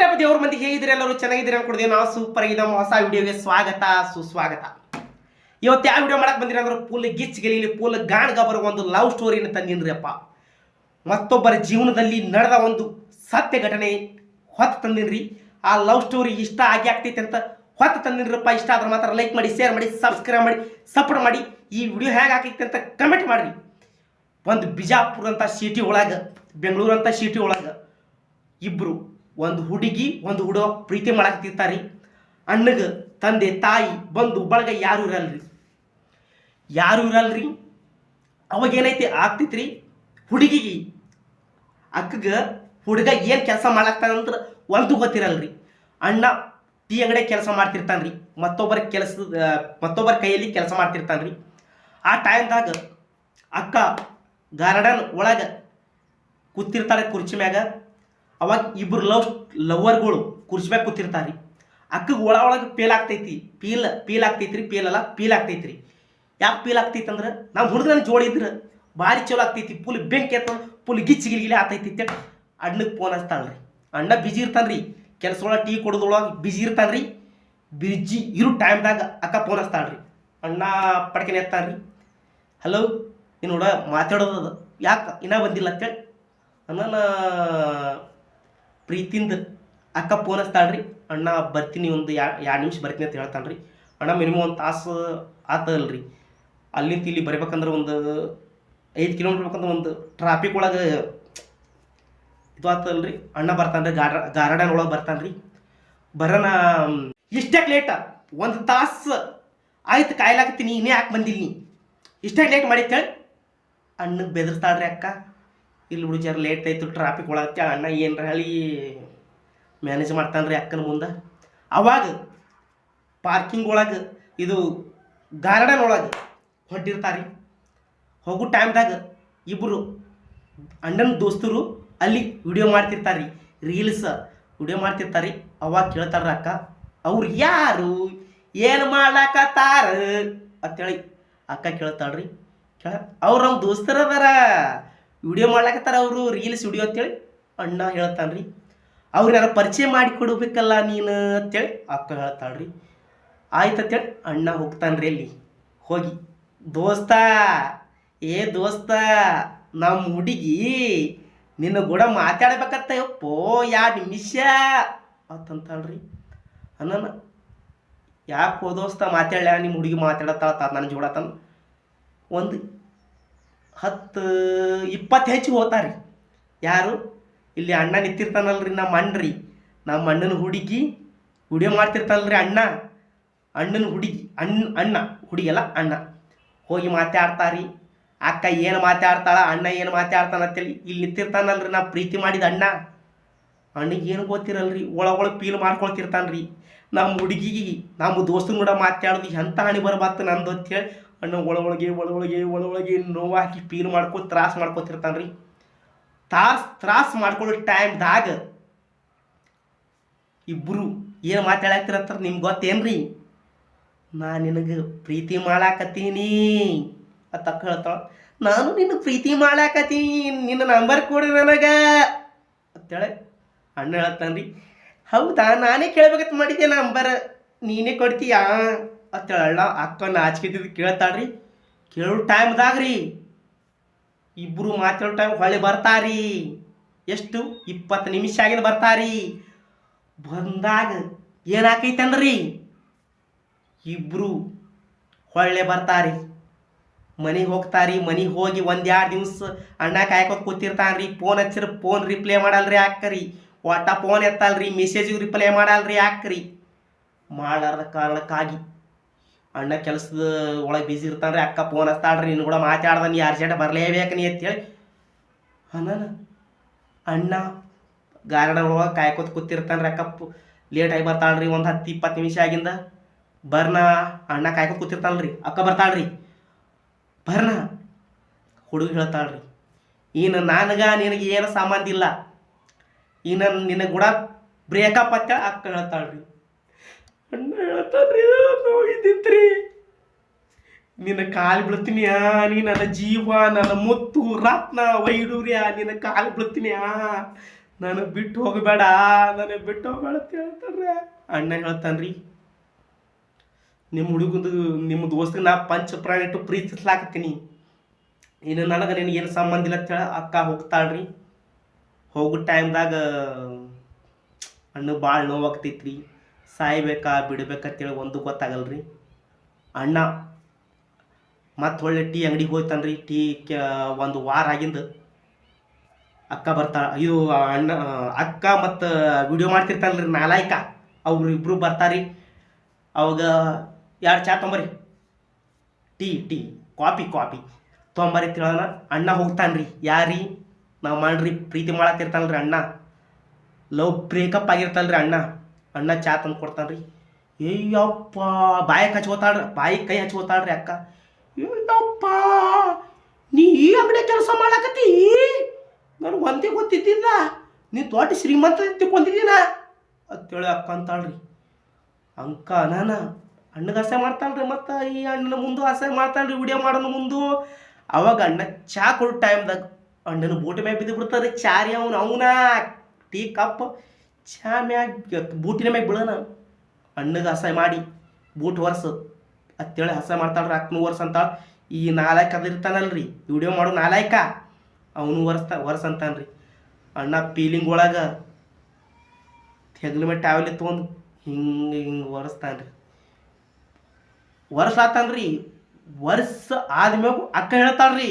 ನಮಸ್ಕಾರಪ್ಪ ದೇವ್ರ ಮಂದಿ ಹೇಗಿದ್ದೀರಿ? ಎಲ್ಲರೂ ಚೆನ್ನಾಗಿದ್ದೀರಿ ಅನ್ಕೊಡ್ತೀವಿ ನಾವು ಸೂಪರ್ ಆಗಿ ಹೊಸ ವಿಡಿಯೋಗೆ ಸ್ವಾಗತ, ಸುಸ್ವಾಗತ. ಇವತ್ತು ಯಾವ ವಿಡಿಯೋ ಮಾಡಕ್ ಬಂದಿರಿ ಅಂದ್ರೆ ಫುಲ್ ಗಿಚ್ ಗೆಲೀಲಿ ಫುಲ್ ಗಾಣ್ ಬರೋ ಒಂದು ಲವ್ ಸ್ಟೋರಿನ ತಂದಿನ್ರಿ ಅಪ್ಪ ಮತ್ತೊಬ್ಬರ ಜೀವನದಲ್ಲಿ ನಡೆದ ಒಂದು ಸತ್ಯ ಘಟನೆ ಹೊತ್ತು ತಂದಿನ್ರಿ. ಆ ಲವ್ ಸ್ಟೋರಿ ಇಷ್ಟ ಆಗಿ ಆಗ್ತೈತೆ ಅಂತ ಹೊತ್ತು ತಂದಿನ್ರಪ್ಪ ಇಷ್ಟ ಆದ್ರೆ ಮಾತ್ರ ಲೈಕ್ ಮಾಡಿ ಶೇರ್ ಮಾಡಿ ಸಬ್ಸ್ಕ್ರೈಬ್ ಮಾಡಿ ಸಪೋರ್ಟ್ ಮಾಡಿ. ಈ ವಿಡಿಯೋ ಹೇಗೆ ಆಗ್ತೈತೆ ಅಂತ ಕಮೆಂಟ್ ಮಾಡ್ರಿ. ಒಂದು ಬಿಜಾಪುರ ಅಂತ ಸಿಟಿ ಒಳಗೆ, ಬೆಂಗಳೂರು ಅಂತ ಸಿಟಿ ಒಳಗೆ ಇಬ್ರು ಒಂದು ಹುಡುಗಿ, ಒಂದು ಹುಡುಗ ಪ್ರೀತಿ ಮಾಡಕತ್ತಿರ್ತಾರಿ. ಅಣ್ಣಗೆ, ತಂದೆ, ತಾಯಿ ಬಂದು ಬಳಗ ಯಾರು ಇರಲ್ರಿ. ಯಾರು ಇರಲ್ರಿ. ಅವಾಗ ಏನೈತಿ ಆಗ್ತೈತ್ರಿ? ಹುಡುಗಿಗೆ, ಅಕ್ಕಗೆ, ಹುಡುಗ ಏನು ಕೆಲಸ ಮಾಡಾಕ್ತಾನಂದ್ರ ಒಂದು ಗೊತ್ತಿರಲ್ರಿ. ಅಣ್ಣ ಟೀ ಅಂಗಡಿ ಕೆಲಸ ಮಾಡ್ತಿರ್ತಾನ್ರಿ. ಮತ್ತೊಬ್ಬರ ಕೆಲಸ ಮತ್ತೊಬ್ಬರ ಕೈಯಲ್ಲಿ ಕೆಲಸ ಮಾಡ್ತಿರ್ತಾನ್ರಿ. ಆ ಟೈಮ್ದಾಗ ಅಕ್ಕ, ಗಾರ್ಡನ್ ಒಳಗೆ ಕೂತಿರ್ತಾರೆ ಕುರ್ಚಿ ಮ್ಯಾಗ. ಅವಾಗ ಇಬ್ಬರು ಲವ್ ಲವರ್ಗಳು ಕುರ್ಸ್ಬೇಕು ಕೂತಿರ್ತಾರೆ. ಅಕ್ಕಗೆ ಒಳ ಒಳಗೆ ಪೇಲ್ ಆಗ್ತೈತಿ. ಪೀಲ್ ಪೀಲ್ ಆಗ್ತೈತ್ರಿ, ಪೀಲ್ ಅಲ್ಲ, ಪೀಲ್ ಆಗ್ತೈತ್ರಿ. ಯಾಕೆ ಪೀಲ್ ಆಗ್ತೈತಿ ಅಂದ್ರೆ ನಮ್ಮ ಹುಡುಗನ ಜೋಡಿದ್ರೆ ಭಾರಿ ಚಲೋ ಆಗ್ತೈತಿ. ಪುಲ್ ಬೆಂಕಿ ಎತ್ತ ಪುಲ್ ಗಿಚ್ಚಿ ಗಿಲಿಗಿಲಿ ಆಗ್ತೈತಿ ಅಂತ ಅಣ್ಣಗೆ ಫೋನ್ ರೀ ಅಣ್ಣ ಬಿಜಿ ಇರ್ತಾನ್ರಿ. ಕೆಲಸ ಒಳಗೆ ಟೀ ಕೊಡೋದ್ರೊಳಗೆ ಬಿಜಿ ಇರ್ತಾನ್ರಿ. ಬಿಜಿ ಇರೋ ಟೈಮ್ದಾಗ ಅಕ್ಕ ಫೋನ್ ರೀ ಅಣ್ಣ ಪಡ್ಕೆನೆ ರೀ ಹಲೋ ನೀನು ನೋಡ ಮಾತಾಡೋದು ಯಾಕೆ ಇನ್ನೂ ಬಂದಿಲ್ಲ? ಅಂತೇಳಿ ಅಣ್ಣ ಪ್ರೀತಿಂದ ಅಕ್ಕ ಫೋನ್ ರೀ ಅಣ್ಣ ಬರ್ತೀನಿ ಒಂದು ಎರಡು ನಿಮಿಷ ಬರ್ತೀನಿ ಅಂತ ಹೇಳ್ತಾನ್ರಿ ಅಣ್ಣ ಮಿನಿಮಮ್ ಒಂದು ತಾಸು ಆತಲ್ರಿ ಅಲ್ಲಿಂದ ಇಲ್ಲಿ ಬರ್ಬೇಕಂದ್ರೆ ಒಂದು ಐದು ಕಿಲೋಮೀಟ್ರ್ ಬೇಕಂದ್ರೆ ಒಂದು ಟ್ರಾಫಿಕ್ ಒಳಗೆ ಇದು ಆತದಲ್ಲ ರೀ ಅಣ್ಣ ಬರ್ತಾನೆ ರೀ ಗಾರ್ಡ ಗಾರ್ಡನ್ ಒಳಗೆ ಬರ್ತಾನೆ ರೀ ಬರೋಣ, ಇಷ್ಟೇ ಲೇಟ ಒಂದು ತಾಸು ಆಯ್ತು ಕಾಯ್ಲಾಕತ್ತೀನಿ ಇನ್ನೇ ಯಾಕೆ ಬಂದಿಲ್ಲ ನೀ? ಇಷ್ಟೇ ಲೇಟ್ ಮಾಡಿತ್ತೇಳಿ? ಅಣ್ಣಗೆ ಬೆದರ್ಸ್ತಾಳ್ರಿ ಅಕ್ಕ. ಇಲ್ಲಿ ಬಿಡು ಲೇಟ್ ಆಯ್ತು ಟ್ರಾಫಿಕ್ ಒಳಗೆ ಅಣ್ಣ ಏನರ ಹೇಳಿ ಮ್ಯಾನೇಜ್ ಮಾಡ್ತಾನ್ರಿ ಅಕ್ಕನ ಮುಂದೆ. ಅವಾಗ ಪಾರ್ಕಿಂಗ್ ಒಳಗೆ ಇದು ಗಾರ್ಡನ್ ಒಳಗೆ ಹೊಂಟಿರ್ತಾರೆ. ಹೋಗೋ ಟೈಮ್ದಾಗ ಇಬ್ಬರು ಅಣ್ಣನ ದೋಸ್ತರು ಅಲ್ಲಿ ವಿಡಿಯೋ ಮಾಡ್ತಿರ್ತಾರೆ ರೀಲ್ಸ್ ವಿಡಿಯೋ ಮಾಡ್ತಿರ್ತಾರೆ. ಅವಾಗ ಕೇಳ್ತಾರ ಅಕ್ಕ, ಅವ್ರು ಯಾರು, ಏನು ಮಾಡ್ಲಾಕತ್ತಾರ ಅಂತೇಳಿ ಅಕ್ಕ ಕೇಳ್ತಾಳ್ರಿ. ಕೇಳ, ಅವ್ರು ನಮ್ಮ ದೋಸ್ತರ ಅದಾರ. ವಿಡಿಯೋ ಮಾಡ್ಲಾಕತ್ತಾರ ಅವರು, ರೀಲ್ಸ್ ವಿಡಿಯೋ ಅಂತೇಳಿ ಅಣ್ಣ ಹೇಳ್ತಾನ್ರಿ. ಅವ್ರು ಯಾರು ಪರಿಚಯ ಮಾಡಿ ಕೊಡಬೇಕಲ್ಲ ನೀನು ಅಂತೇಳಿ ಅಕ್ಕ ಹೇಳ್ತಾಳ್ರಿ. ಆಯ್ತು ಅಂತೇಳಿ ಅಣ್ಣ ಹೋಗ್ತಾನ್ರಿ ಅಲ್ಲಿ. ಹೋಗಿ, ದೋಸ್ತ, ಏ ದೋಸ್ತ ನಮ್ಮ ಹುಡುಗಿ ನಿನ್ನ ಕೂಡ ಮಾತಾಡ್ಬೇಕತ್ತ ಯಪ್ಪೋ, ಯಾ ನಿಮಿಷ? ಅಂತಂತಾಳ್ರಿ ಅನ್ನ ಯಾಕೋ ದೋಸ್ತ ಮಾತಾಡ್ಯಾ ನಿಮ್ಮ ಹುಡುಗಿ ಮಾತಾಡತ್ತಾಳ ನನ್ನ ಜೋಡತನ ಒಂದು ಹತ್ತು, ಇಪ್ಪತ್ತು ಹೆಚ್ಚಿಗೆ ಹೋತಾರಿ. ಯಾರು? ಇಲ್ಲಿ ಅಣ್ಣ ನಿಂತಿರ್ತಾನಲ್ರಿ ನಮ್ಮ ಅಣ್ಣ್ರಿ. ನಮ್ಮ ಅಣ್ಣನ ಹುಡುಗಿ ವಿಡಿಯೋ ಮಾಡ್ತಿರ್ತಾನಲ್ರಿ ಅಣ್ಣ. ಅಣ್ಣನ ಹುಡುಗಿ, ಅಣ್ಣ ಅಣ್ಣ, ಹುಡುಗಿಯಲ್ಲ ಅಣ್ಣ. ಹೋಗಿ ಮಾತಾಡ್ತಾರಿ. ಅಕ್ಕ ಏನು ಮಾತಾಡ್ತಾಳ, ಅಣ್ಣ ಏನು ಮಾತಾಡ್ತಾನ ಅಂತೇಳಿ ಇಲ್ಲಿ ನಿಂತಿರ್ತಾನಲ್ರಿ ನಾ ಪ್ರೀತಿ ಮಾಡಿದ ಅಣ್ಣ. ಅಣ್ಣಗೆ ಏನು ಗೊತ್ತಿರಲ್ರಿ ಒಳಗೊಳಗೆ ಪೀಲ್ ಮಾಡ್ಕೊಳ್ತಿರ್ತಾನ್ರಿ. ನಮ್ಮ ಹುಡುಗಿಗೆ, ನಮ್ಮ ದೋಸ್ತನ ಕೂಡ ಮಾತಾಡೋದು ಎಂಥ ಹಣಿ ಬರಬಾರ್ದು ನಂದು ಅಂತೇಳಿ ಅಣ್ಣ ಒಳ ಒಳಗೆ ಒಳ ಒಳಗೆ ಒಳ ಒಳಗೆ ನೋವು ಹಾಕಿ ಫೀಲ್ ಮಾಡ್ಕೊ ತ್ರಾಸ ಮಾಡ್ಕೊತಿರ್ತಾನ್ರಿ. ತಾಸ್, ತ್ರಾಸ ಮಾಡ್ಕೊಳ್ಳೋ ಟೈಮ್ದಾಗ ಇಬ್ಬರು ಏನು ಮಾತಾಡತ್ತಿರತ್ತಾರ ನಿಮ್ಗೆ ಗೊತ್ತೇನ್ರಿ? ನಾ ನಿನಗೆ ಪ್ರೀತಿ ಮಾಡಾಕತ್ತೀನಿ ಅಂತ ಅಕ್ಕ ಹೇಳ್ತಾಳ. ನಾನು ನಿನ್ನ ಪ್ರೀತಿ ಮಾಡಾಕತ್ತೀನಿ, ನಿನ್ನ ನಂಬರ್ ಕೊಡ್ರಿ ನನಗೆ ಅಂತೇಳಿ ಅಣ್ಣ ಹೇಳ್ತಾನ್ರಿ. ಹೌದಾ, ನಾನೇ ಕೇಳ್ಬೇಕಂತ ಮಾಡಿದ್ದೆ ನಂಬರ್ ನೀನೇ ಕೊಡ್ತೀಯಾ? ಅಂತೇಳಿ ಅಣ್ಣ ಅಕ್ಕ ನಾಚಿಕೆತಿದ್ದು ಕೇಳ್ತಾಳ್ರಿ. ಕೇಳೋ ರೀ ಇಬ್ಬರು ಮಾತಾಡೋ ಟೈಮ್ ಹೊಳ್ಳಿ ಬರ್ತಾರಿ. ಎಷ್ಟು? ಇಪ್ಪತ್ತು ನಿಮಿಷ ಆಗಿದ್ದು ಬರ್ತಾರಿ. ಬಂದಾಗ ಏನಾಕೈತೆ ಅಂದ್ರಿ ಇಬ್ಬರು ಹೊಳ್ಳೆ ಬರ್ತಾರಿ. ಮನೆಗೆ ಹೋಗ್ತಾರಿ. ಮನೆಗೆ ಹೋಗಿ ಒಂದೆರಡು ದಿವ್ಸ ಅಣ್ಣ ಕೂತಿರ್ತಾನೆ ಕೂತಿರ್ತಾನ್ರಿ. ಫೋನ್ ಹಚ್ಚಿರ ಫೋನ್ ರಿಪ್ಲೈ ಮಾಡಲ್ರಿ ಹಾಕ್ರಿ ಒಟ್ಟ ಫೋನ್ ಎತ್ತಲ್ರಿ. ಮೆಸೇಜಿಗೆ ರಿಪ್ಲೈ ಮಾಡಲ್ರಿ ಹಾಕ್ರಿ ಮಾಡಾರ್ದ ಕಾರಣಕ್ಕಾಗಿ ಅಣ್ಣ ಕೆಲಸದ ಒಳಗೆ ಬಿಸಿ ಇರ್ತಾನ್ರಿ, ಅಕ್ಕ ಫೋನ್ ಹಚ್ತಾಳ್ರಿ, ನೀನು ಕೂಡ ಮಾತಾಡ್ದ, ನೀ ಅರ್ಜೆಂಟ್ ಬರಲೇಬೇಕು ನೀ ಅಂತೇಳಿ. ಅಣ್ಣ ಅಣ್ಣ ಗಾರ್ಡನ್ ಒಳಗೆ ಕಾಯ್ಕೋತ ಕೂತಿರ್ತಾನ್ರಿ, ಅಕ್ಕ ಲೇಟಾಗಿ ಬರ್ತಾಳ್ರಿ, ಒಂದು ಹತ್ತು ಇಪ್ಪತ್ತು ನಿಮಿಷ ಆಗಿಂದ. ಬರ್ನ ಅಣ್ಣ ಕಾಯ್ಕೋತ ಕೂತಿರ್ತಾಳ್ರಿ, ಅಕ್ಕ ಬರ್ತಾಳ್ರಿ. ಬರ್ನ ಹುಡುಗ ಹೇಳ್ತಾಳ್ರಿ, ಇನ್ನು ನನಗ ನಿನಗೆ ಏನು ಸಂಬಂಧ ಇಲ್ಲ. ಇನ್ನು ನಿನಗೆ ಕೂಡ ಬ್ರೇಕಪ್ ಅಂತ ಅಕ್ಕ ಹೇಳ್ತಾಳ್ರಿ. ಅಣ್ಣ, ಹೇಳ್ತಾನ್ರಿ ನೋಯಿದ್ದಿತ್ರಿ ನಿನ್ನ ಕಾಲು ಬೀಳ್ತೀನಿ ನೀ ನನ್ನ ಜೀವ, ನನ್ನ ಮುತ್ತು, ರತ್ನ ವೈಡೂರ್ಯ ನಿನ್ನ ಕಾಲು ಬೀಳ್ತೀನಿ ನಾನು ಬಿಟ್ಟು ಹೋಗಬೇಡ ನಾನು ಬಿಟ್ಟು ಹೋಗಬೇಡ ಅಂತ ಅಣ್ಣ ಹೇಳ್ತಾನ್ರಿ ನಿಮ್ಮ ಹುಡುಗದು, ನಿಮ್ಮ ದೋಸ್ತಿಗೆ ನಾ ಪಂಚ ಪ್ರಾಣ ಇಟ್ಟು ಪ್ರೀತಿಸ್ಲಾಕತ್ತೀನಿ. ಇನ್ನು ನನಗೆ ನಿನಗೆ ಏನು ಸಂಬಂಧ ಇಲ್ಲ ಅಂತ ಹೇಳಿ ಅಕ್ಕ ಹೋಗ್ತಾಳ್ರಿ. ಹೋಗೋ ಟೈಮ್ದಾಗ ಅಣ್ಣ ಭಾಳ ನೋವಾಗ್ತೈತ್ರಿ. ಸಾಯ್ಬೇಕಾ ಬಿಡ್ಬೇಕಂತೇಳಿ ಒಂದು ಗೊತ್ತಾಗಲ್ರಿ. ಅಣ್ಣ, ಮತ್ತೆ ಒಳ್ಳೆ ಟೀ ಅಂಗಡಿಗೆ ಹೋಗ್ತಾನ್ರಿ ಟೀ ಒಂದು ವಾರ ಆಗಿಂದ ಅಕ್ಕ ಬರ್ತಾಳ ಇದು ಅಣ್ಣ, ಅಕ್ಕ ಮತ್ತು ವಿಡಿಯೋ ಮಾಡ್ತಿರ್ತಾನಲ್ರಿ ನಾಲಾಯ್ಕ. ಅವ್ರು ಇಬ್ರು ಬರ್ತಾರಿ. ಅವಾಗ ಎರಡು ಚಾ ತೊಂಬರಿ? ಟೀ ಟೀ ಕಾಪಿ ಕಾಪಿ ತೊಂಬರಿ ತಿಳೋಣ ಅಣ್ಣ ಹೋಗ್ತಾನ್ರಿ. ಯಾರಿ? ನಾವು ಮಾಡ್ರಿ, ಪ್ರೀತಿ ಮಾಡತ್ತಿರ್ತಾನಲ್ರಿ ಅಣ್ಣ. ಲವ್ ಬ್ರೇಕಪ್ ಆಗಿರ್ತಲ್ರಿ ಅಣ್ಣ. ಅಣ್ಣ ಚಾ ತಂದು ಕೊಡ್ತಾನ್ರಿ. ಅಯ್ಯಪ್ಪ ಬಾಯಿ ಹಚ್ಕೋತಾಳ್ರಿ ಬಾಯಿ ಕೈ ಹಚ್ಕೋತಾಳ್ರಿ ಅಕ್ಕ. ಅಯ್ಯಪ್ಪ ನೀ ಈ ಅಂಗಡಿ ಕೆಲಸ ಮಾಡಕತ್ತಿ? ನನಗೆ ಒಂದೇ ಗೊತ್ತಿದ್ದಿಲ್ಲ. ನೀ ದೊಡ್ಡ ಶ್ರೀಮಂತ ತಿಳ್ಕೊಂತಿದ್ದೀನ ಅಂತೇಳಿ ಅಕ್ಕ ಅಂತಾಳ್ರಿ. ಅಂಕ, ನಾನ, ಅಣ್ಣಗೆ ಆಸೆ ಮಾಡ್ತಾಳ್ರಿ ಮತ್ತು ಈ ಅಣ್ಣನ ಮುಂದೆ ಆಸೆ ಮಾಡ್ತಾಳ್ರಿ ವಿಡಿಯೋ ಮಾಡೋಣ ಮುಂದು. ಅವಾಗ ಅಣ್ಣ ಚಾ ಕೊಡೋ ಟೈಮ್ದಾಗ ಅಣ್ಣನ ಬೋಟಿ ಮ್ಯಾಗ ಬಿದ್ದು ಬಿಡ್ತಾರೆ. ಚಾರಿ ಅವನು, ಅವನ, ಟೀ, ಕಪ್ ಚಾ ಮ್ಯಾಗ ಬೂಟಿನ ಮ್ಯಾಗ ಬೀಳೋಣ. ಅಣ್ಣಗೆ ಅಸಹ್ಯ ಮಾಡಿ, ಬೂಟ್ ವರ್ಷ ಅತ್ತೇಳಿ ಅಸಹ್ಯ ಮಾಡ್ತಾಳ್ರಿ ಅಕ್ಕನ ವರ್ಷ ಅಂತ ಈ ನಾಲ್ಕು ಅದಿರ್ತಾನಲ್ರಿ ವಿಡಿಯೋ ಮಾಡೋ ನಾಲ್ಕ ಅವನು ವರ್ಸ್ತ ವರ್ಷ ಅಂತಾನ್ರಿ. ಅಣ್ಣ ಪೀಲಿಂಗ್ ಒಳಗೆ ಹೆಗ್ಲ ಮೇಲೆ ಟ್ಯಾವ್ಲಿ ತೊಗೊಂಡು ಹಿಂಗೆ ಹಿಂಗೆ ಒರೆಸ್ತಾನ್ರಿ. ವರ್ಷ ವರ್ಷ ಆದ್ಮ್ಯಾಗ ಅಕ್ಕ ಹೇಳ್ತಾಳ್ರಿ.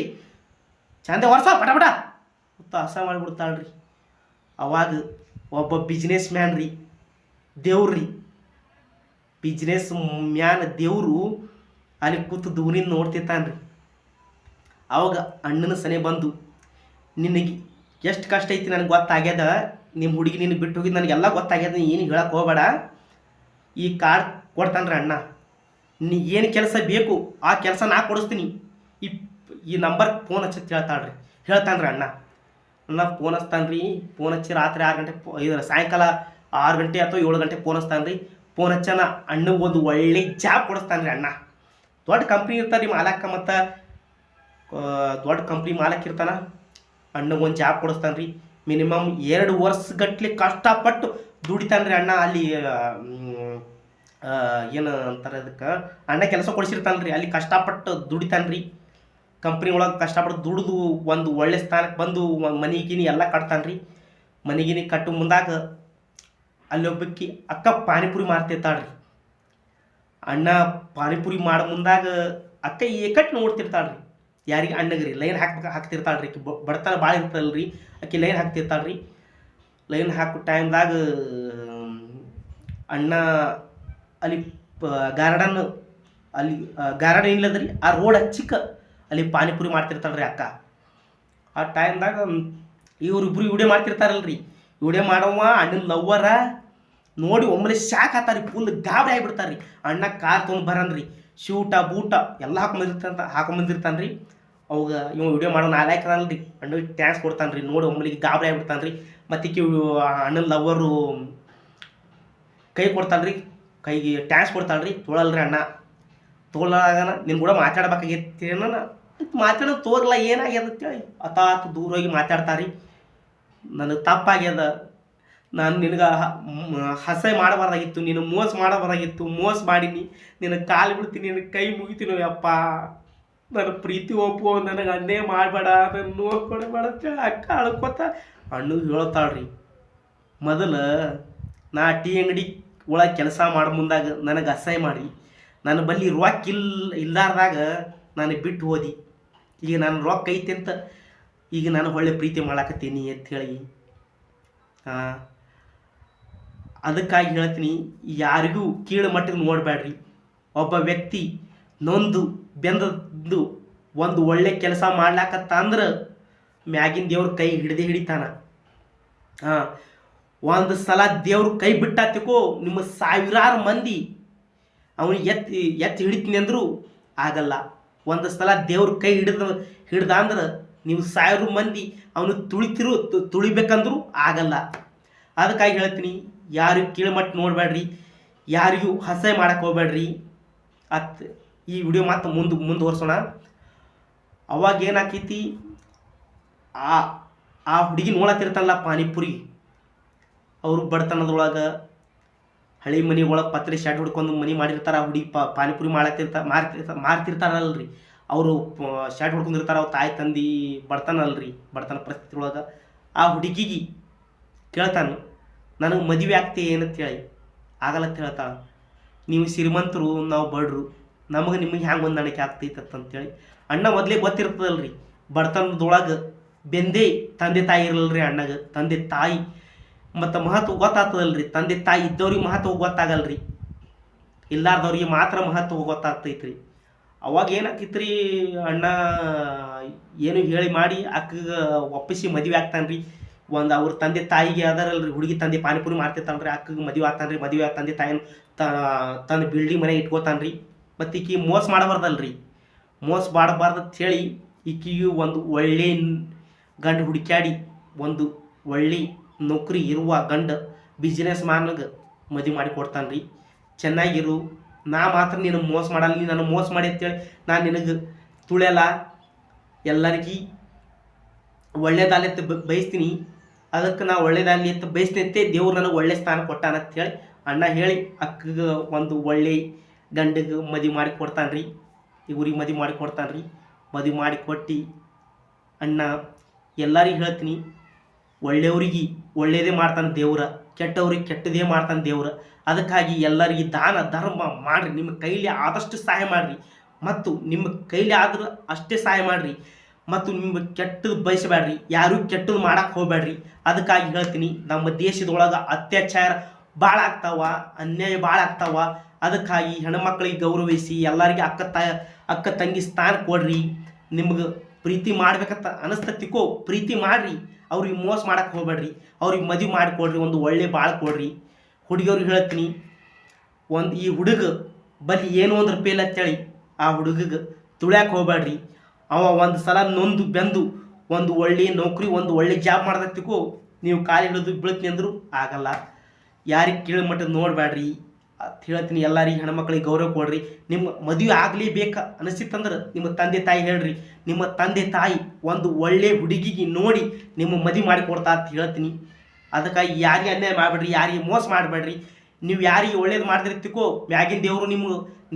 ಚಂದ ವರ್ಷ ಪಟ ಪಟ. ಹಸ ಮಾಡಿಬಿಡ್ತಾಳ್ರಿ. ಅವಾಗ ಒಬ್ಬ ಬಿಸ್ನೆಸ್ ಮ್ಯಾನ್ ರೀ, ದೇವ್ರಿ ಬಿಸ್ನೆಸ್ ಮ್ಯಾನ್ ದೇವರು ಅಲ್ಲಿ ಕೂತು ದೂರಿಂದ ನೋಡ್ತಿರ್ತಾನ್ರಿ. ಅವಾಗ ಅಣ್ಣನ ಸನೆ ಬಂದು, ನಿನಗೆ ಎಷ್ಟು ಕಷ್ಟ ಐತಿ ನನಗೆ ಗೊತ್ತಾಗ್ಯದ? ನಿಮ್ಮ ಹುಡುಗಿ ನಿನ್ನ ಬಿಟ್ಟು ಹೋಗಿದ್ದು ನನಗೆಲ್ಲ ಗೊತ್ತಾಗ್ಯದ ಏನು ಹೇಳಕ್ಕೆ ಹೋಗಬೇಡ. ಈ ಕಾರ್ ಕೊಡ್ತಾನ್ರಿ ಅಣ್ಣ. ನೀ ಏನು ಕೆಲಸ ಬೇಕು, ಆ ಕೆಲಸ ನಾ ಕೊಡಿಸ್ತೀನಿ. ಈ ಈ ನಂಬರ್ ಫೋನ್ ಹಚ್ಚಿ ಹೇಳ್ತಾಳ್ರಿ ಹೇಳ್ತಾನ್ರಿ ಅಣ್ಣ. ಅಣ್ಣ ಫೋನ್ ಹಚ್ತಾನೆ ರೀ. ಫೋನ್ ಹಚ್ಚಿ ರಾತ್ರಿ ಆರು ಗಂಟೆ ಇದ್ರ ಇದು ಸಾಯಂಕಾಲ ಆರು ಗಂಟೆ ಅಥವಾ ಏಳು ಗಂಟೆ ಫೋನ್ ಹಚ್ತಾನೆ ರೀ. ಫೋನ್ ಹಚ್ಚನ ಅಣ್ಣಗೆ ಒಂದು ಒಳ್ಳೆ ಜಾಬ್ ಕೊಡಿಸ್ತಾನೆ ರೀ ಅಣ್ಣ. ದೊಡ್ಡ ಕಂಪ್ನಿ ಇರ್ತಾರೆ ರೀ ಮಾಲಕ್ಕ ಮತ್ತು ದೊಡ್ಡ ಕಂಪ್ನಿ ಮಾಲಕ್ ಇರ್ತಾನ. ಅಣ್ಣಗೆ ಒಂದು ಜಾಬ್ ಕೊಡಿಸ್ತಾನೆ ರೀ. ಮಿನಿಮಮ್ ಎರಡು ವರ್ಷಗಟ್ಲೆ ಕಷ್ಟಪಟ್ಟು ದುಡಿತಾನೆ ರೀ ಅಣ್ಣ. ಅಲ್ಲಿ ಏನು ಅಂತಾರೆ ಅದಕ್ಕೆ, ಅಣ್ಣ ಕೆಲಸ ಕೊಡಿಸಿರ್ತಾನೆ ರೀ. ಅಲ್ಲಿ ಕಷ್ಟಪಟ್ಟು ದುಡಿತಾನೆ ರೀ. ಕಂಪ್ನಿ ಒಳಗೆ ಕಷ್ಟಪಟ್ಟು ದುಡಿದು ಒಂದು ಒಳ್ಳೆ ಸ್ಥಾನಕ್ಕೆ ಬಂದು ಮನೆ ಗಿನಿ ಎಲ್ಲ ಕಟ್ತಾನೆ ರೀ ಮನೆ ಗಿನಿ ಕಟ್ಟು ಮುಂದಾಗ ಅಲ್ಲಿ ಅಕ್ಕ ಪಾನಿಪುರಿ ಮಾರ್ತಿರ್ತಾಳ್ರಿ ಅಣ್ಣ ಪಾನಿಪುರಿ ಮಾಡೋ ಮುಂದಾಗ ಅಕ್ಕ ಏಕಟ್ಟು ನೋಡ್ತಿರ್ತಾಳೆ ರೀ ಯಾರಿಗೆ ಅಣ್ಣಗ್ರಿ, ಲೈನ್ ಹಾಕ್ಬೇಕು ಹಾಕ್ತಿರ್ತಾಳೆ ರೀ ಬಡತನ ಭಾಳ ಇರ್ತಲ್ರಿ ಆಕೆ ಲೈನ್ ಹಾಕ್ತಿರ್ತಾಳ್ರಿ. ಲೈನ್ ಹಾಕೋ ಟೈಮ್ದಾಗ, ಅಣ್ಣ ಅಲ್ಲಿ ಗಾರ್ಡನ್ ಅಲ್ಲಿ, ಗಾರ್ಡನ್ ಇಲ್ಲದ್ರಿ ಆ ರೋಡ್ ಹಚ್ಚಿಕ ಅಲ್ಲಿ ಪಾನಿಪುರಿ ಮಾಡ್ತಿರ್ತಾಳ್ರಿ ಅಕ್ಕ. ಆ ಟೈಮ್ದಾಗ ಇವ್ರಿಬ್ರು ವಿಡಿಯೋ ಮಾಡ್ತಿರ್ತಾರಲ್ರಿ. ವಿಡಿಯೋ ಮಾಡವ ಅಣ್ಣನ ಲವ್ವರ, ನೋಡಿ ಒಮ್ಮೆ ಶಾಕ್ ಆತಾರಿ ಫುಲ್ ಗಾಬರಿ ಆಗಿಬಿಡ್ತಾರ್ರಿ. ಅಣ್ಣ ಕಾರ್ ತೊಗೊಂಡು ಬರನ್ರಿ ಶೂಟ, ಬೂಟ ಎಲ್ಲ ಹಾಕೊಂಬಂದಿರ್ತಾನ ಹಾಕೊಂಬಂದಿರ್ತಾನೆ ರೀ ಅವಾಗ ಇವ ವಿಡಿಯೋ ಮಾಡೋ ನಾಲ್ಕು ಅಣ್ಣ ಟ್ಯಾನ್ಸ್ ಕೊಡ್ತಾನೆ ರೀ ನೋಡಿ ಒಮ್ಮಲಿಗೆ ಗಾಬರಿ ಆಗಿಬಿಡ್ತಾನೆ ರೀ ಮತ್ತು ಈಕಿ ಅಣ್ಣನ ಲವ್ವರು ಕೈ ಕೊಡ್ತಾಳೆ ರೀ ಕೈಗೆ ಟ್ಯಾನ್ಸ್ ಕೊಡ್ತಾಳೆ ರೀ ತೊಳಲ್ರಿ ಅಣ್ಣ. ತೊಗೊಳಾಗನ ನಿನ್ನ ಕೂಡ ಮಾತಾಡ್ಬೇಕಾಗಿತ್ತೇನ ಮಾತಾಡೋದು ತೋರ್ಲ, ಏನಾಗ್ಯದ ಅಂತೇಳಿ. ಅತಾತ್ ದೂರ ಹೋಗಿ ಮಾತಾಡ್ತಾರಿ. ನನಗೆ ತಪ್ಪಾಗ್ಯದ. ನಾನು ನಿನಗೆ ಹಸೆ ಮಾಡಬಾರ್ದಾಗಿತ್ತು, ನೀನು ಮೋಸ ಮಾಡಬಾರ್ದಾಗಿತ್ತು, ಮೋಸ ಮಾಡೀನಿ. ನಿನಗೆ ಕಾಲು ಬಿಡ್ತೀನಿ ನಿನಗೆ ಕೈ ಮುಗಿತೀನಿ ಯಪ್ಪ ನನ್ನ ಪ್ರೀತಿ ಒಪ್ಪು ನನಗೆ ಅನ್ನೇ ಮಾಡಬೇಡ ನನ್ನ ನೋಡ್ಕೊಡಬೇಡ ಅಂತೇಳಿ ಅಕ್ಕ ಅಳ್ಕೊತ ಅಣ್ಣಗೆ ಹೇಳ್ತಾಳ್ರಿ, ಮೊದಲು ನಾ ಟೀ ಅಂಗಡಿ ಒಳಗೆ ಕೆಲಸ ಮಾಡೋ ಮುಂದಾಗ ನನಗೆ ಅಸಹ್ಯ ಮಾಡಿ ನನ್ನ ಬಲ್ಲಿ ರೊಕ್ಕ ಇಲ್ಲ ಇಲ್ಲಾರ್ದಾಗ ನಾನು ಬಿಟ್ಟು ಹೋದಿ. ಈಗ ನಾನು ರೊಕ್ಕ ಐತಿ ಅಂತ ಈಗ ನಾನು ಒಳ್ಳೆ ಪ್ರೀತಿ ಮಾಡಾಕತ್ತೀನಿ ಅಂತ ಹೇಳಿ ಅದಕ್ಕಾಗಿ ಹೇಳ್ತೀನಿ, ಯಾರಿಗೂ ಕೀಳು ಮಟ್ಟಿಗೆ ನೋಡಬೇಡ್ರಿ. ಒಬ್ಬ ವ್ಯಕ್ತಿ ನೊಂದು ಬೆಂದದ್ದು ಒಂದು ಒಳ್ಳೆ ಕೆಲಸ ಮಾಡ್ಲಾಕತ್ತ ಅಂದ್ರೆ ಮ್ಯಾಗಿನ ದೇವ್ರ ಕೈ ಹಿಡಿದೇ ಹಿಡಿತಾನ. ಹಾಂ ಒಂದು ಸಲ ದೇವ್ರ ಕೈ ಬಿಟ್ಟಾತಿಕೋ ನಿಮ್ಮ ಸಾವಿರಾರು ಮಂದಿ ಅವನಿಗೆ ಎತ್ತಿ ಎತ್ತಿ ಹಿಡಿತೀನಿ ಅಂದರೂ ಆಗಲ್ಲ. ಒಂದು ಸಲ ದೇವ್ರ ಕೈ ಹಿಡಿದ, ಹಿಡ್ದ ಅಂದ್ರೆ ನೀವು ಸಾವಿರ ಮಂದಿ, ಅವನು ತುಳಿತಿರು ತುಳಿಬೇಕಂದ್ರೂ ಆಗಲ್ಲ. ಅದಕ್ಕಾಗಿ ಹೇಳ್ತೀನಿ, ಯಾರಿಗೂ ಕೀಳ್ಮಟ್ಟ ನೋಡಬೇಡ್ರಿ ಯಾರಿಗೂ ಹಸೆ ಮಾಡಕ್ಕೆ ಹೋಗ್ಬೇಡ್ರಿ ಅತ್, ಈ ವಿಡಿಯೋ ಮತ್ತೆ ಮುಂದೆ ಮುಂದುವರ್ಸೋಣ ಅವಾಗ ಏನಾಕೈತಿ, ಆ ಆ ಹುಡುಗಿ ನೋಡತ್ತಿರ್ತಾನಲ್ಲ ಪಾನಿಪುರಿ, ಅವರು ಬಡತನದೊಳಗೆ ಹಳಿ ಮನೆ ಒಳಗೆ ಪತ್ರೆ ಶಾಟ್ ಹುಡ್ಕೊಂಡು ಮನೆ ಮಾಡಿರ್ತಾರ ಹುಡುಗಿ ಪಾನಿಪುರಿ ಮಾಡತ್ತಿರ್ತಾರ ಮಾರ್ತಿರ್ತಾರ ಮಾರ್ತಿರ್ತಾರಲ್ರಿ. ಅವರು ಶಾಟ್ ಹುಡ್ಕೊಂಡಿರ್ತಾರೆ ಅವ್ರ ತಾಯಿ ತಂದಿ ಬಡತನ ಅಲ್ರಿ ಬಡತನ ಪರಿಸ್ಥಿತಿ ಒಳಗೆ. ಆ ಹುಡುಗಿಗೆ ಕೇಳ್ತಾನು, ನನಗೆ ಮದುವೆ ಆಗ್ತಿ ಏನಂತ ಹೇಳಿ ಆಗಲ್ಲ ಹೇಳ್ತಾಳ. ನೀವು ಶ್ರೀಮಂತರು, ನಾವು ಬಡ್ರು, ನಮಗೆ ನಿಮಗೆ ಹ್ಯಾಂಗೆ ಹೊಂದಾಣಿಕೆ ಆಗ್ತೈತೆ ಅಂತೇಳಿ ಅಣ್ಣ ಮೊದಲೇ ಗೊತ್ತಿರ್ತದಲ್ರಿ, ಬಡತನದೊಳಗೆ ಬೆಂದೇ ತಂದೆ ತಾಯಿ ಇರಲ್ರಿ ಅಣ್ಣಗೆ, ತಂದೆ ತಾಯಿ. ಮತ್ತು ಮಹತ್ವ ಗೊತ್ತಾಗ್ತದಲ್ರಿ? ತಂದೆ ತಾಯಿ ಇದ್ದವ್ರಿಗೆ ಮಹತ್ವ ಗೊತ್ತಾಗಲ್ರಿ. ಇಲ್ಲಾರ್ದವ್ರಿಗೆ ಮಾತ್ರ ಮಹತ್ವ ಗೊತ್ತಾಗ್ತೈತ್ರಿ. ಅವಾಗ ಏನಾಗ್ತಿತ್ತು ರೀ ಅಣ್ಣ ಏನು ಹೇಳಿ ಮಾಡಿ ಅಕ್ಕಗೆ ಒಪ್ಪಿಸಿ ಮದುವೆ ಆಗ್ತಾನ್ರಿ. ಒಂದು ಅವ್ರ ತಂದೆ ತಾಯಿಗೆ ಅದರಲ್ರಿ. ಹುಡುಗಿ ತಂದೆ ಪಾನಿಪುರಿ ಮಾಡ್ತಿರ್ತಾನ್ರಿ. ಅಕ್ಕಗೆ ಮದುವೆ ಆಗ್ತಾನ್ರಿ. ಮದುವೆ ಆಗ್ ತಂದೆ ತಾಯಿನ ತನ್ನ ಬಿಲ್ಡಿಂಗ್ ಮನೆ ಇಟ್ಕೋತಾನ್ರಿ. ಮತ್ತು ಈಕಿ ಮೋಸ ಮಾಡಬಾರ್ದಲ್ರಿ. ಮೋಸ ಮಾಡಬಾರ್ದು ಹೇಳಿ ಈಕಿಗೆ ಒಂದು ಒಳ್ಳೆ ಗಂಡು ಹುಡುಕ್ಯಾಡಿ, ಒಂದು ಒಳ್ಳೆ ನೌಕರಿ ಇರುವ ಗಂಡ ಬಿಸ್ನೆಸ್ ಮ್ಯಾನ್ಗೆ ಮದುವೆ ಮಾಡಿ ಕೊಡ್ತಾನೆ ರೀ ಚೆನ್ನಾಗಿರು. ನಾ ಮಾತ್ರ ನಿನಗೆ ಮೋಸ ಮಾಡಲ್ಲ, ನೀ ನನಗೆ ಮೋಸ ಮಾಡಿ ಅಂತೇಳಿ ನಾನು ನಿನಗೆ ತುಳಿಯಲ್ಲ. ಎಲ್ಲರಿಗೂ ಒಳ್ಳೇದಾಗಲಿ ಅಂತ ಬಯಸ್ತೀನಿ. ಅದಕ್ಕೆ ನಾ ಒಳ್ಳೇದಾಗಲಿ ಅಂತ ಬಯಸ್ತೀನಿ ಅಂತ ದೇವ್ರು ನನಗೆ ಒಳ್ಳೆ ಸ್ಥಾನ ಕೊಟ್ಟಾನ ಅಂತ ಹೇಳಿ ಅಣ್ಣ ಹೇಳಿ ಅಕ್ಕಗೆ ಒಂದು ಒಳ್ಳೆ ಗಂಡಗೆ ಮದುವೆ ಮಾಡಿ ಕೊಡ್ತಾನೆ ರೀ ಇವ್ರಿಗೆ ಮದುವೆ ಮಾಡಿ ಕೊಡ್ತಾನೆ ರೀ ಮದುವೆ ಮಾಡಿ ಕೊಟ್ಟು ಅಣ್ಣ ಎಲ್ಲರಿಗೂ ಹೇಳ್ತೀನಿ. ಒಳ್ಳೆಯವ್ರಿಗೆ ಒಳ್ಳೆಯದೇ ಮಾಡ್ತಾನೆ ದೇವ್ರ, ಕೆಟ್ಟವ್ರಿಗೆ ಕೆಟ್ಟದೇ ಮಾಡ್ತಾನೆ ದೇವ್ರ. ಅದಕ್ಕಾಗಿ ಎಲ್ಲರಿಗೆ ದಾನ, ಧರ್ಮ ಮಾಡಿರಿ. ನಿಮ್ಮ ಕೈಲಿ ಆದಷ್ಟು ಸಹಾಯ ಮಾಡಿರಿ. ಮತ್ತು ನಿಮ್ಮ ಕೈಲಿ ಆದರೂ ಅಷ್ಟೇ ಸಹಾಯ ಮಾಡಿರಿ. ಮತ್ತು ನಿಮ್ಮ ಕೆಟ್ಟದ್ದು ಬಯಸಬೇಡ್ರಿ. ಯಾರೂ ಕೆಟ್ಟದ್ದು ಮಾಡಕ್ಕೆ ಹೋಗಬೇಡ್ರಿ. ಅದಕ್ಕಾಗಿ ಹೇಳ್ತೀನಿ, ನಮ್ಮ ದೇಶದೊಳಗೆ ಅತ್ಯಾಚಾರ ಭಾಳ ಆಗ್ತಾವ, ಅನ್ಯಾಯ ಭಾಳ ಆಗ್ತಾವ. ಅದಕ್ಕಾಗಿ ಹೆಣ್ಮಕ್ಳಿಗೆ ಗೌರವಿಸಿ, ಎಲ್ಲರಿಗೆ ಅಕ್ಕ ತ, ಅಕ್ಕ ತಂಗಿ ಸ್ಥಾನ ಕೊಡ್ರಿ. ನಿಮ್ಗೆ ಪ್ರೀತಿ ಮಾಡ್ಬೇಕಂತ ಅನಿಸ್ತತಿಕೋ, ಪ್ರೀತಿ ಮಾಡ್ರಿ. ಅವ್ರಿಗೆ ಮೋಸ ಮಾಡಕ್ಕೆ ಹೋಗ್ಬೇಡ್ರಿ. ಅವ್ರಿಗೆ ಮದುವೆ ಮಾಡಿಕೊಡ್ರಿ ಒಂದು ಒಳ್ಳೆ ಬಾಳು ಕೊಡ್ರಿ. ಹುಡುಗಿಯವ್ರಿಗೆ ಹೇಳ್ತೀನಿ, ಒಂದು ಈ ಹುಡುಗ ಬಲ್ಲಿ ಏನು ಒಂದು ರೂಪಾಯಿ ಇಲ್ಲ ಅಂತೇಳಿ ಆ ಹುಡುಗಗೆ ತುಳ್ಯಾಕೆ ಹೋಗ್ಬೇಡ್ರಿ. ಅವ ಒಂದು ಸಲ ನೊಂದು ಬೆಂದು, ಒಂದು ಒಳ್ಳೆ ನೌಕರಿ, ಒಂದು ಒಳ್ಳೆ ಜಾಬ್ ಮಾಡ್ದತ್ತಿಕೋ ನೀವು ಕಾಲು ಹಿಡಿದು ಬೀಳ್ತೀನಿ ಅಂದರೂ ಆಗಲ್ಲ. ಯಾರಿಗೆ ಕೇಳಿದ ಮಟ್ಟ ನೋಡಬೇಡ್ರಿ. ಅಂತ ಹೇಳ್ತೀನಿ, ಎಲ್ಲರಿಗೆ ಹೆಣ್ಮಕ್ಳಿಗೆ ಗೌರವ ಕೊಡ್ರಿ. ನಿಮ್ಮ ಮದುವೆ ಆಗಲಿ ಆಗಲೇಬೇಕು ಅನಿಸಿತ್ತಂದ್ರೆ ನಿಮ್ಮ ತಂದೆ ತಾಯಿ ಹೇಳ್ರಿ. ನಿಮ್ಮ ತಂದೆ ತಾಯಿ ಒಂದು ಒಳ್ಳೆ ಹುಡುಗಿಗೆ ನೋಡಿ ನಿಮ್ಮ ಮದಿ ಮಾಡಿ ಕೊಡ್ತಾ ಅಂತ ಹೇಳ್ತೀನಿ. ಅದಕ್ಕಾಗಿ ಯಾರಿಗೆ ಅನ್ಯಾಯ ಮಾಡಬೇಡ್ರಿ, ಯಾರಿಗೆ ಮೋಸ ಮಾಡಬೇಡ್ರಿ. ನೀವು ಯಾರಿಗೆ ಒಳ್ಳೇದು ಮಾಡ್ದಿರ್ತಿಕೋ ಮ್ಯಾಗಿನ ದೇವರು ನಿಮ್ಮ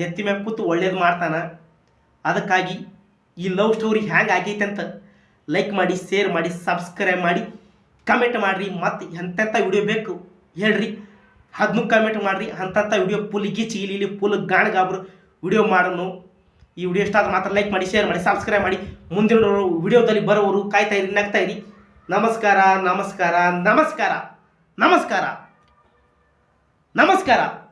ನೆತ್ತಿ ಮ್ಯಾಗ ಕೂತು ಒಳ್ಳೇದು ಮಾಡ್ತಾನೆ. ಅದಕ್ಕಾಗಿ ಈ ಲವ್ ಸ್ಟೋರಿ ಹ್ಯಾಂಗೆ ಆಗೈತೆ ಅಂತ ಲೈಕ್ ಮಾಡಿ ಶೇರ್ ಮಾಡಿ ಸಬ್ಸ್ಕ್ರೈಬ್ ಮಾಡಿ ಕಮೆಂಟ್ ಮಾಡಿರಿ. ಮತ್ತು ಎಂತೆಂಥ ವಿಡಿಯೋ ಬೇಕು ಹೇಳ್ರಿ. ಅದನ್ನು ಕಮೆಂಟ್ ಮಾಡಿರಿ. ಅಂಥಂಥ ವಿಡಿಯೋ ಫುಲ್ ಗೀಚಿ ಇಲ್ಲಿ ಫುಲ್ ಗಾಣಗಾಬ್ರು ವಿಡಿಯೋ ಮಾಡೋಣ ಈ ವಿಡಿಯೋ ಇಷ್ಟ ಮಾತ್ರ ಲೈಕ್ ಮಾಡಿ ಶೇರ್ ಮಾಡಿ ಸಬ್ಸ್ಕ್ರೈಬ್ ಮಾಡಿ. ಮುಂದಿನ ವಿಡಿಯೋದಲ್ಲಿ ಬರೋರು ಕಾಯ್ತಾ ಇರಿ ನಗ್ತಾ ಇರಿ. ನಮಸ್ಕಾರ ನಮಸ್ಕಾರ ನಮಸ್ಕಾರ ನಮಸ್ಕಾರ. ನಮಸ್ಕಾರ.